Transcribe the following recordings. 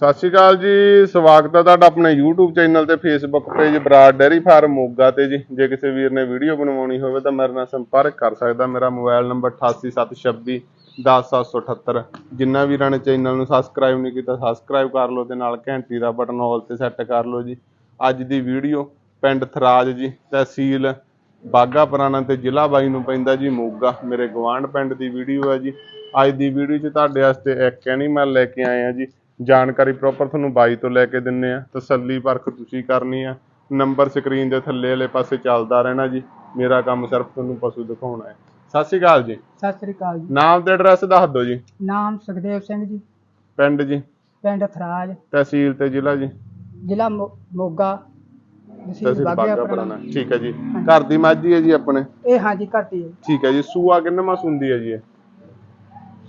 ਸਤਿ ਸ਼੍ਰੀ ਅਕਾਲ ਜੀ, ਸਵਾਗਤ ਹੈ ਤੁਹਾਡਾ ਆਪਣੇ YouTube ਚੈਨਲ ਤੇ Facebook page Brar dairy farm Moga ਤੇ ਜੀ। ਜੇ ਕਿਸੇ ਵੀਰ ਨੇ ਵੀਡੀਓ ਬਣਵਾਉਣੀ ਹੋਵੇ ਤਾਂ ਮੇਰੇ ਨਾਲ ਸੰਪਰਕ ਕਰ ਸਕਦਾ। ਮੇਰਾ ਮੋਬਾਈਲ ਨੰਬਰ 8876 10778 ਜਿੰਨਾ ਵੀਰਾਂ ਨੇ ਚੈਨਲ ਨੂੰ ਸਬਸਕ੍ਰਾਈਬ ਨਹੀਂ ਕੀਤਾ ਸਬਸਕ੍ਰਾਈਬ ਕਰ ਲਓ ਤੇ ਨਾਲ ਘੰਟੀ ਦਾ ਬਟਨ ਆਲ ਤੇ ਸੈੱਟ ਕਰ ਲਓ ਜੀ। ਅੱਜ ਦੀ ਵੀਡੀਓ ਪਿੰਡ ਥਰਾਜ ਜੀ, ਤਹਿਸੀਲ ਬਾਗਾ ਪੁਰਾਣਾ ਤੇ ਜ਼ਿਲ੍ਹਾ ਬਾਈ ਨੂੰ ਪੈਂਦਾ ਜੀ ਮੋਗਾ। ਮੇਰੇ ਗਵਾਂਢ ਪਿੰਡ ਦੀ ਵੀਡੀਓ ਹੈ ਜੀ। ਅੱਜ ਦੀ ਵੀਡੀਓ 'ਚ ਤੁਹਾਡੇ ਵਾਸਤੇ ਇੱਕ ਐਨੀਮਲ ਲੈ ਕੇ ਆਏ ਆ ਜੀ। ਜਾਣਕਾਰੀ ਪ੍ਰੋਪਰ ਤੁਹਾਨੂੰ ਬਾਈ ਤੋਂ ਲੈ ਕੇ ਦਿੰਨੇ ਆ। ਤਸੱਲੀ ਪਰਖ ਤੁਸੀਂ ਕਰਨੀ ਆ। ਨੰਬਰ ਸਕਰੀਨ ਦੇ ਥੱਲੇ ਵਾਲੇ ਪਾਸੇ ਚੱਲਦਾ ਰਹਿਣਾ ਜੀ। ਮੇਰਾ ਕੰਮ ਸਿਰਫ ਤੁਹਾਨੂੰ ਪਸ਼ੂ ਦਿਖਾਉਣਾ ਹੈ। ਸਤਿ ਸ਼੍ਰੀ ਅਕਾਲ ਜੀ। ਸਤਿ ਸ੍ਰੀ ਅਕਾਲ ਜੀ। ਨਾਮ ਤੇ ਐਡਰੈਸ ਦੱਸ ਦਿਓ ਜੀ। ਨਾਮ ਸੁਖਦੇਵ ਸਿੰਘ ਜੀ। ਪਿੰਡ ਜੀ। ਪਿੰਡ ਥਰਾਜ। ਤਹਿਸੀਲ ਤੇ ਜ਼ਿਲ੍ਹਾ ਜੀ। ਜ਼ਿਲ੍ਹਾ ਮੋ- ਮੋਗਾ। ਤਹਿਸੀਲ ਤਹਿਸੀਲ ਬਾਗਿਆ ਬਾਗਾ ਪੁਰਾਣਾ ਠੀਕ ਹੈ ਜੀ। ਘਰ ਦੀ ਮਾਝੀ ਹੈ ਜੀ ਆਪਣੇ? ਇਹ ਹਾਂਜੀ ਘਰਤੀ ਹੈ। ਠੀਕ ਹੈ ਜੀ। ਸੂਆ ਕਿੰਨਵਾਂ ਸੁੰਦੀ ਹੈ ਜੀ ਇਹ?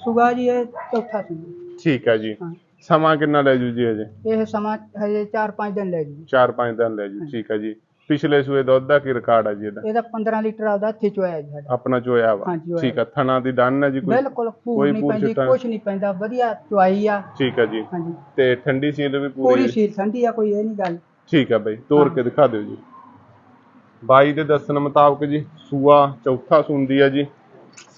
ਸੁਗਾ ਜੀ ਇਹ ਚੌਥਾ ਸੀ ਠੀਕ ਹੈ ਜੀ। ਹਾਂ। ਸਮਾਂ ਕਿੰਨਾ ਲੈ ਜੂ ਜੀ ਅਜੇ ਇਹ ਸਮਾਂ ਹਜੇ 4-5 ਦਿਨ ਲੈ ਜੀ 4-5 ਦਿਨ ਲੈ ਜੂ ਠੀਕ ਹੈ ਜੀ। ਪਿਛਲੇ ਸੂਏ ਦੁੱਧ ਦਾ ਕੀ ਰਿਕਾਰਡ ਹੈ ਜੀ ਇਹਦਾ? ਇਹਦਾ 15 ਲੀਟਰ ਆਪਦਾ ਹੱਥੀ ਚੋਇਆ ਜੀ ਸਾਡਾ। ਆਪਣਾ ਚੋਇਆ ਵਾ। ਹਾਂਜੀ, ਚੋਇਆ। ਠੀਕ ਹੈ ਥਣਾ ਦੀ ਡਨ ਹੈ ਜੀ ਕੋਈ? ਬਿਲਕੁਲ ਭੂਰ ਕੋਈ ਨਹੀਂ ਪੈਂਦੀ ਕੁਛ ਨਹੀਂ ਪੈਂਦਾ ਵਧੀਆ ਚੁਆਈ ਆ। ਠੀਕ ਹੈ ਜੀ। ਹਾਂਜੀ। ਤੇ ਠੰਡੀ ਸੀਲ ਵੀ ਪੂਰੀ ਪੂਰੀ। ਸੀਲ ਠੰਡੀ ਆ ਕੋਈ ਇਹ ਨਹੀਂ ਗੱਲ। ਠੀਕ ਹੈ ਬਈ ਤੋੜ ਕੇ ਦਿਖਾ ਦਿਓ ਜੀ। ਬਾਈ ਦੇ ਦੱਸਣ ਮੁਤਾਬਕ ਜੀ ਸੂਆ ਚੌਥਾ ਸੁੰਦੀ ਹੈ ਜੀ।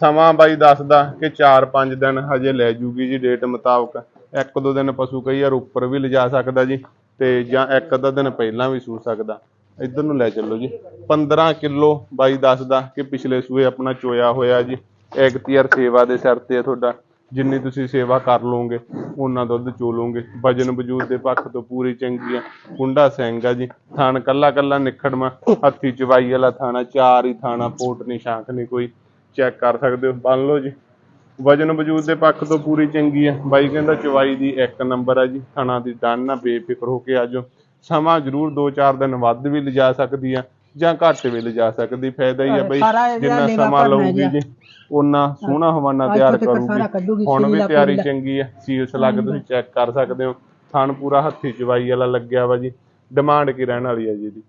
ਸਮਾਂ ਬਾਈ ਦੱਸਦਾ ਕਿ 4-5 ਦਿਨ ਹਜੇ ਲੈ ਜੂਗੀ ਜੀ ਡੇਟ ਮੁਤਾਬਕ। ਇੱਕ ਦੋ ਦਿਨ ਪਸ਼ੂ ਕਈ ਵਾਰ ਉੱਪਰ ਵੀ ਲਿਜਾ ਸਕਦਾ ਜੀ ਤੇ ਜਾਂ ਇੱਕ ਅੱਧਾ ਦਿਨ ਪਹਿਲਾਂ ਵੀ ਸੂ ਸਕਦਾ। ਇੱਧਰ ਨੂੰ ਲੈ ਚੱਲੋ ਜੀ। 15 ਕਿਲੋ ਬਾਈ ਦੱਸਦਾ ਕਿ ਪਿਛਲੇ ਸੂਏ ਆਪਣਾ ਚੋਇਆ ਹੋਇਆ ਜੀ। ਐਗਤੀਅਰ ਸੇਵਾ ਦੇ ਸਿਰ ਤੇ ਹੈ ਤੁਹਾਡਾ। ਜਿੰਨੀ ਤੁਸੀਂ ਸੇਵਾ ਕਰ ਲਓਗੇ ਉਹਨਾਂ ਦੁੱਧ ਚੋਲੋਗੇ ਵਜਨ ਵਜੂਦ ਦੇ ਪੱਖ ਤੋਂ ਪੂਰੀ ਚੰਗੀ ਆ। ਕੁੰਡਾ ਸਿੰਘ ਆ ਜੀ। ਥਾਣ ਕੱਲਾ ਕੱਲਾ ਨਿਖੜਮਾ ਹੱਥੀ ਚਵਾਈ ਵਾਲਾ ਥਾਣਾ ਚਾਰ ਹੀ ਥਾਣਾ ਪੋਟ ਨਹੀਂ ਸ਼ਾਂਖ ਨਹੀਂ ਕੋਈ। ਚੈੱਕ ਕਰ ਸਕਦੇ ਹੋ। ਬੰਨ ਲਓ ਜੀ। ਵਜਨ ਵਜੂਦ ਦੇ ਪੱਖ ਤੋਂ ਪੂਰੀ ਚੰਗੀ ਆ ਬਾਈ ਕਹਿੰਦਾ ਚਵਾਈ ਦੀ ਇੱਕ ਨੰਬਰ ਆ ਜੀ। ਥਣਾ ਦੀ ਡਨ ਨਾ ਬੇਫਿਕਰ ਹੋ ਕੇ ਆਜੋ। ਸਮਾਂ ਜ਼ਰੂਰ 2-4 ਦਿਨ ਵੱਧ ਵੀ ਲਿਜਾ ਸਕਦੀ ਆ ਜਾਂ ਘੱਟ ਵੀ ਲਿਜਾ ਸਕਦੀ। ਫਾਇਦਾ ਹੀ ਆ ਬਈ ਜਿੰਨਾ ਸਮਾਂ ਲਊਗੀ ਜੀ। ਉਹਨਾਂ ਸੋਹਣਾ ਹਵਾਨਾ ਤਿਆਰ ਕਰੂਗੀ। ਹੁਣ ਵੀ ਤਿਆਰੀ ਚੰਗੀ ਆ ਸੀਲਸ ਲੱਗ ਤੁਸੀਂ ਚੈੱਕ ਕਰ ਸਕਦੇ ਹੋ। ਥਣ ਪੂਰਾ ਹੱਥੀ ਚਵਾਈ ਵਾਲਾ ਲੱਗਿਆ ਵਾ ਜੀ। ਡਿਮਾਂਡ ਕੀ ਰਹਿਣ ਵਾਲੀ ਆ ਜੀ ਇਹਦੀ?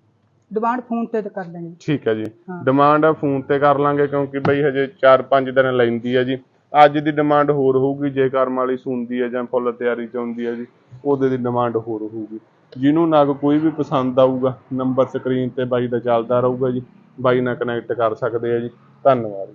ਡਿਮਾਂਡ ਫੋਨ ਤੇ ਕਰ ਦੇਣੀ ਠੀਕ ਹੈ ਜੀ। ਹਾਂ। ਡਿਮਾਂਡ ਫੋਨ ਤੇ ਕਰ ਲਾਂਗੇ ਕਿਉਂਕਿ ਬਈ ਹਜੇ 4-5 ਦਿਨ ਲੈਂਦੀ ਆ ਜੀ। ਅੱਜ ਦੀ ਡਿਮਾਂਡ ਹੋਰ ਹੋਊਗੀ, ਜੇ ਕਰਮ ਵਾਲੀ ਸੁਣਦੀ ਹੈ ਜਾਂ ਫੁੱਲ ਤਿਆਰੀ ਚ ਆਉਂਦੀ ਹੈ ਜੀ, ਉਹਦੇ ਦੀ ਡਿਮਾਂਡ ਹੋਰ ਹੋਊਗੀ। ਜਿਹਨੂੰ ਨਗ ਕੋਈ ਵੀ ਪਸੰਦ ਆਊਗਾ ਨੰਬਰ ਸਕਰੀਨ ਤੇ ਬਾਈ ਦਾ ਚੱਲਦਾ ਰਹੂਗਾ ਜੀ, ਬਾਈ ਨਾਲ ਕਨੈਕਟ ਕਰ ਸਕਦੇ ਆ ਜੀ। ਧੰਨਵਾਦ।